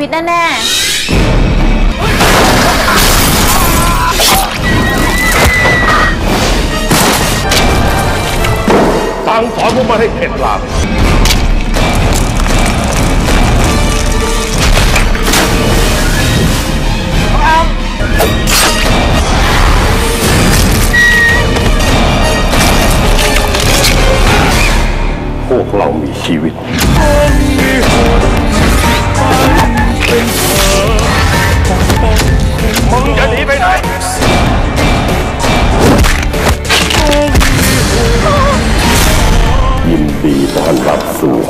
วิตแน่สั่งสอนพวกมันให้เข็ดหลาบพวกเรามีชีวิต 我看你爸死无